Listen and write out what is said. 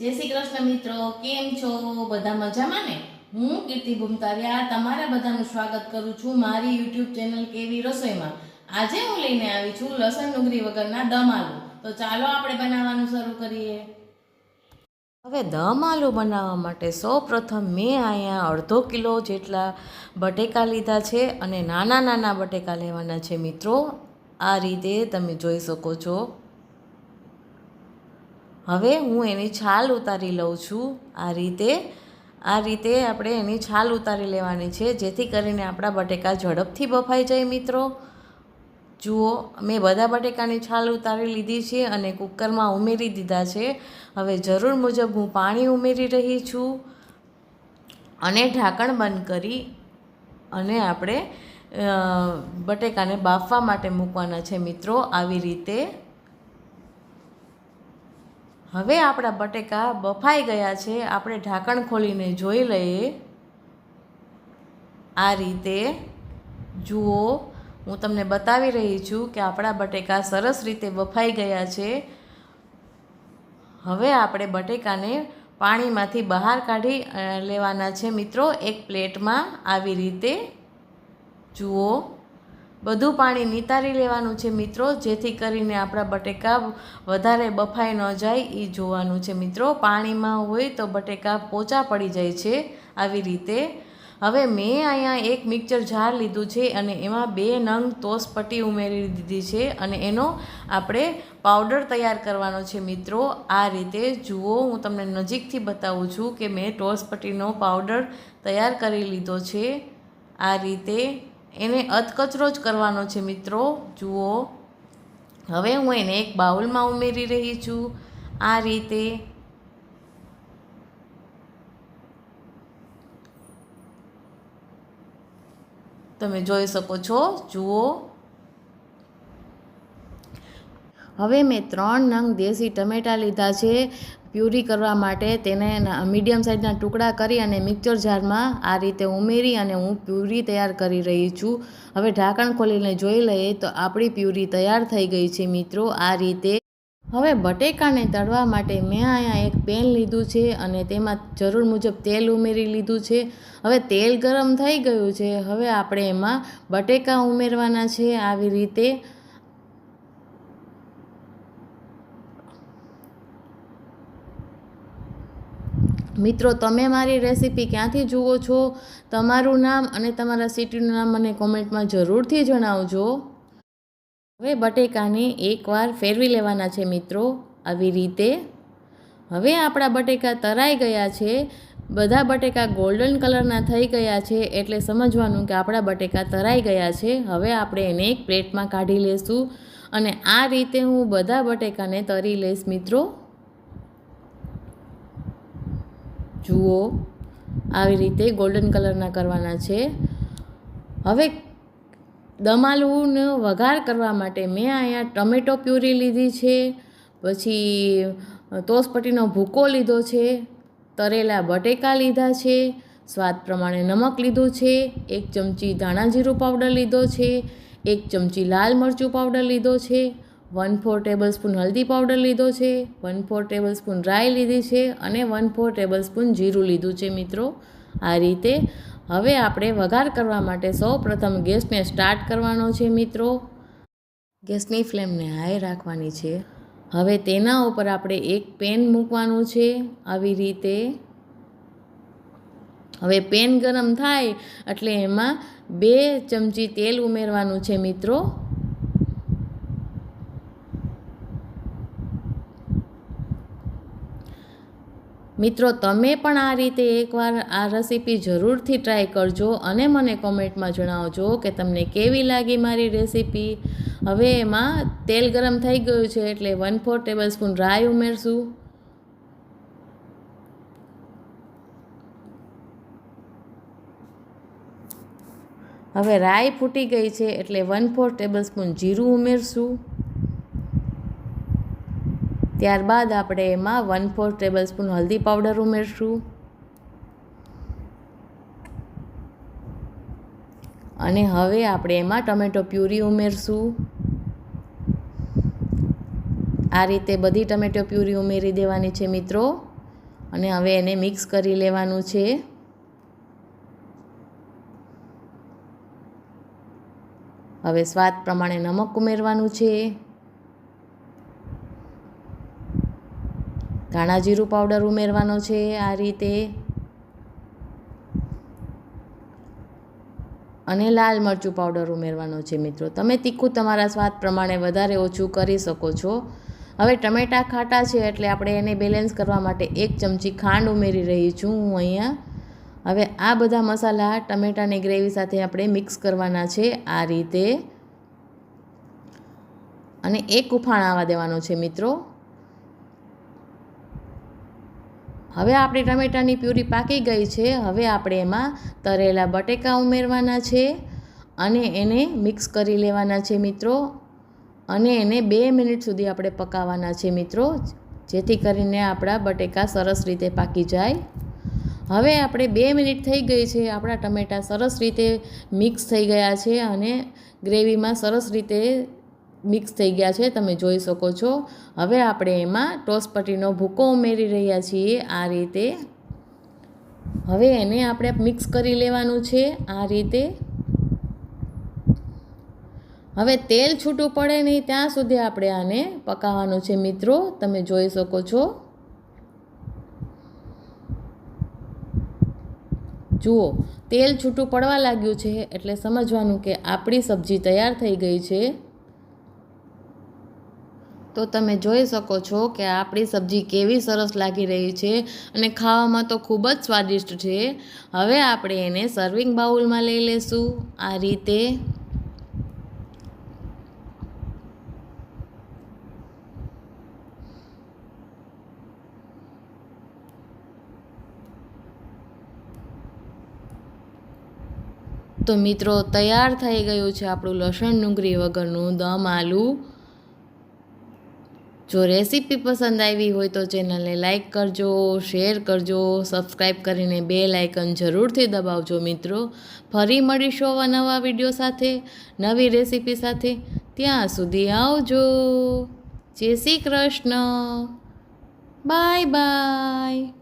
જય શ્રી કૃષ્ણ મિત્રો, કેમ છો? બધા મજામાં ને? હું કીર્તિ ભૂમતારિયા તમારા બધાનું સ્વાગત કરું છું મારી યુટ્યુબ ચેનલ કેવી રસોઈમાં. આજે હું લઈને આવી છું લસણ ડુંગળી વગરના દમ આલુ. તો ચાલો આપણે બનાવવાનું શરૂ કરીએ. હવે દમ આલુ બનાવવા માટે સૌ પ્રથમ મેં અહીંયા અડધો કિલો જેટલા બટેકા લીધા છે અને નાના નાના બટેકા લેવાના છે મિત્રો. આ રીતે તમે જોઈ શકો છો. હવે હું એની છાલ ઉતારી લઉં છું આ રીતે. આ રીતે આપણે એની છાલ ઉતારી લેવાની છે, જેથી કરીને આપણા બટેકા ઝડપથી બફાઈ જાય મિત્રો. જુઓ, મેં બધા બટેકાની છાલ ઉતારી લીધી છે અને કુકરમાં ઉમેરી દીધા છે. હવે જરૂર મુજબ હું પાણી ઉમેરી રહી છું. અને ઢાંકણ બંધ કરી અને આપણે બટેકાને બાફવા માટે મૂકવાના છે મિત્રો. આવી રીતે હવે આપણા બટેકા બફાઈ ગયા છે, આપણે ઢાંકણ ખોલીને જોઈ લઈએ. આ રીતે જુઓ, હું તમને બતાવી રહી છું કે આપણા બટેકા સરસ રીતે બફાઈ ગયા છે. હવે આપણે બટેકાને પાણીમાંથી બહાર કાઢી લેવાના છે. મિત્રો, એક પ્લેટમાં આવી રીતે જુઓ. બધું પાણી નિતારી લેવાનું છે મિત્રો. જેથી કરીને આપણા બટેકા વધારે બફાઈ ન જાય એ જોવાનું છે મિત્રો. પાણીમાં હોય તો બટેકા પોચા પડી જાય છે આવી રીતે. હવે મેં અહીંયા એક મિક્સર જાર લીધું છે અને એમાં બે નંગ તોસપટ્ટી ઉમેરી દીધી છે અને એનો આપણે પાવડર તૈયાર કરવાનો છે મિત્રો. આ રીતે જુઓ, હું તમને નજીકથી બતાવું છું કે મેં ટોસપટ્ટીનો પાવડર તૈયાર કરી લીધો છે. આ રીતે એને અધકચરો જ કરવાનો છે મિત્રો. જુઓ. હવે હું એને એક બાઉલમાં ઉમેરી રહી છું. આ રીતે તમે જોઈ શકો છો. જુઓ. હવે મેં ત્રણ નંગ દેશી ટમેટાં લીધા છે. પ્યુરી કરવા માટે તેને મીડિયમ સાઇઝના ટુકડા કરી અને મિક્સર જારમાં આ રીતે ઉમેરી અને હું પ્યુરી તૈયાર કરી રહી છું. હવે ઢાંકણ ખોલીને જોઈ લઈએ તો આપણી પ્યુરી તૈયાર થઈ ગઈ છે મિત્રો આ રીતે. હવે બટેકાને તળવા માટે મેં અહીંયા એક પેન લીધું છે અને તેમાં જરૂર મુજબ તેલ ઉમેરી લીધું છે. હવે તેલ ગરમ થઈ ગયું છે. હવે આપણે એમાં બટેકા ઉમેરવાના છે આવી રીતે. મિત્રો, તમે મારી રેસીપી ક્યાંથી જુઓ છો? તમારું નામ અને તમારા સિટીનું નામ મને કોમેન્ટમાં જરૂરથી જણાવજો. હવે બટેકાને એકવાર ફેરવી લેવાના છે મિત્રો, આવી રીતે. હવે આપણા બટેકા તરાઈ ગયા છે. બધા બટેકા ગોલ્ડન કલરના થઈ ગયા છે, એટલે સમજવાનું કે આપણા બટેકા તરાઈ ગયા છે. હવે આપણે એને એક પ્લેટમાં કાઢી લેશું. અને આ રીતે હું બધા બટેકાને તરી લઈશ મિત્રો. જુઓ. આવી રીતે ગોલ્ડન કલરના કરવાના છે. હવે દમાલુનો વઘાર કરવા માટે મેં અહીંયા ટમેટો પ્યુરી લીધી છે, પછી તોસપટ્ટીનો ભૂકો લીધો છે, તરેલા બટેકા લીધા છે, સ્વાદ પ્રમાણે નમક લીધું છે, એક ચમચી ધાણા જીરું પાવડર લીધો છે, એક ચમચી લાલ મરચું પાવડર લીધો છે વન ફોર ટેબલ સ્પૂન હલ્દી પાવડર લીધો છે, વન ફોર ટેબલ સ્પૂન રાઈ લીધી છે અને વન ફોર ટેબલ સ્પૂન જીરું લીધું છે મિત્રો. આ રીતે હવે આપણે વઘાર કરવા માટે સૌ પ્રથમ ગેસને સ્ટાર્ટ કરવાનો છે મિત્રો. ગેસની ફ્લેમને હાઈ રાખવાની છે. હવે તેના ઉપર આપણે એક પેન મૂકવાનું છે આવી રીતે. હવે પેન ગરમ થાય એટલે એમાં બે ચમચી તેલ ઉમેરવાનું છે મિત્રો. મિત્રો, તમે પણ આ રીતે એકવાર આ રેસીપી જરૂરથી ટ્રાય કરજો અને મને કોમેન્ટમાં જણાવજો કે તમને કેવી લાગી મારી રેસીપી હવે એમાં તેલ ગરમ થઈ ગયું છે એટલે વન ફોર ટેબલ સ્પૂન રાઈ ઉમેરશું. હવે રાઈ ફૂટી ગઈ છે એટલે વન ફોર ટેબલ સ્પૂન જીરું ઉમેરશું. ત્યારબાદ આપણે એમાં વન ફોર ટેબલ સ્પૂન હલ્દી પાવડર ઉમેરશું. અને હવે આપણે એમાં ટમેટો પ્યુરી ઉમેરશું. આ રીતે બધી ટમેટો પ્યુરી ઉમેરી દેવાની છે મિત્રો. અને હવે એને મિક્સ કરી લેવાનું છે. હવે સ્વાદ પ્રમાણે નમક ઉમેરવાનું છે. ધાણા જીરું પાવડર ઉમેરવાનો છે આ રીતે. અને લાલ મરચું પાવડર ઉમેરવાનો છે મિત્રો. તમે તીખું તમારા સ્વાદ પ્રમાણે વધારે ઓછું કરી શકો છો. હવે ટમેટાં ખાટા છે એટલે આપણે એને બેલેન્સ કરવા માટે એક ચમચી ખાંડ ઉમેરી રહી છું હું અહીંયા. હવે આ બધા મસાલા ટમેટાની ગ્રેવી સાથે આપણે મિક્સ કરવાના છે આ રીતે. અને એક ઉફાણ આવવા દેવાનો છે મિત્રો. હવે આપણી ટમેટાની પ્યુરી પાકી ગઈ છે. હવે આપણે એમાં તરેલા બટેકા ઉમેરવાના છે અને એને મિક્સ કરી લેવાના છે મિત્રો. અને એને બે મિનિટ સુધી આપણે પકાવવાના છે મિત્રો, જેથી કરીને આપણા બટેકા સરસ રીતે પાકી જાય. હવે આપણે બે મિનિટ થઈ ગઈ છે. આપણા ટમેટાં સરસ રીતે મિક્સ થઈ ગયા છે અને ગ્રેવીમાં સરસ રીતે મિક્સ થઈ ગયા છે, તમે જોઈ શકો છો. હવે આપણે એમાં ટોસપટ્ટીનો ભૂકો ઉમેરી રહ્યા છીએ આ રીતે. હવે એને આપણે મિક્સ કરી લેવાનું છે આ રીતે. હવે તેલ છૂટું પડે નહીં ત્યાં સુધી આપણે આને પકાવવાનું છે મિત્રો, તમે જોઈ શકો છો. જુઓ, તેલ છૂટું પડવા લાગ્યું છે એટલે સમજવાનું કે આપણી સબ્જી તૈયાર થઈ ગઈ છે. તો તમે જોઈ શકો છો કે આપણી સબ્જી કેવી સરસ લાગી રહી છે અને ખાવામાં તો ખૂબ જ સ્વાદિષ્ટ છે. હવે આપણે એને સર્વિંગ બાઉલમાં લઈ લેશું. આ રીતે તો મિત્રો, તૈયાર થઈ ગયું છે આપણું લસણ ડુંગળી વગરનું દમ આલુ. જો રેસીપી પસંદ આવી હોય તો ચેનલને લાઇક કરજો શેર કરજો સબસ્ક્રાઈબ કરીને બે લાઇકન જરૂરથી દબાવજો મિત્રો. ફરી મળીશું આવા નવા વીડિયો સાથે, નવી રેસીપી સાથે. ત્યાં સુધી આવજો. જય શ્રી કૃષ્ણ. Bye bye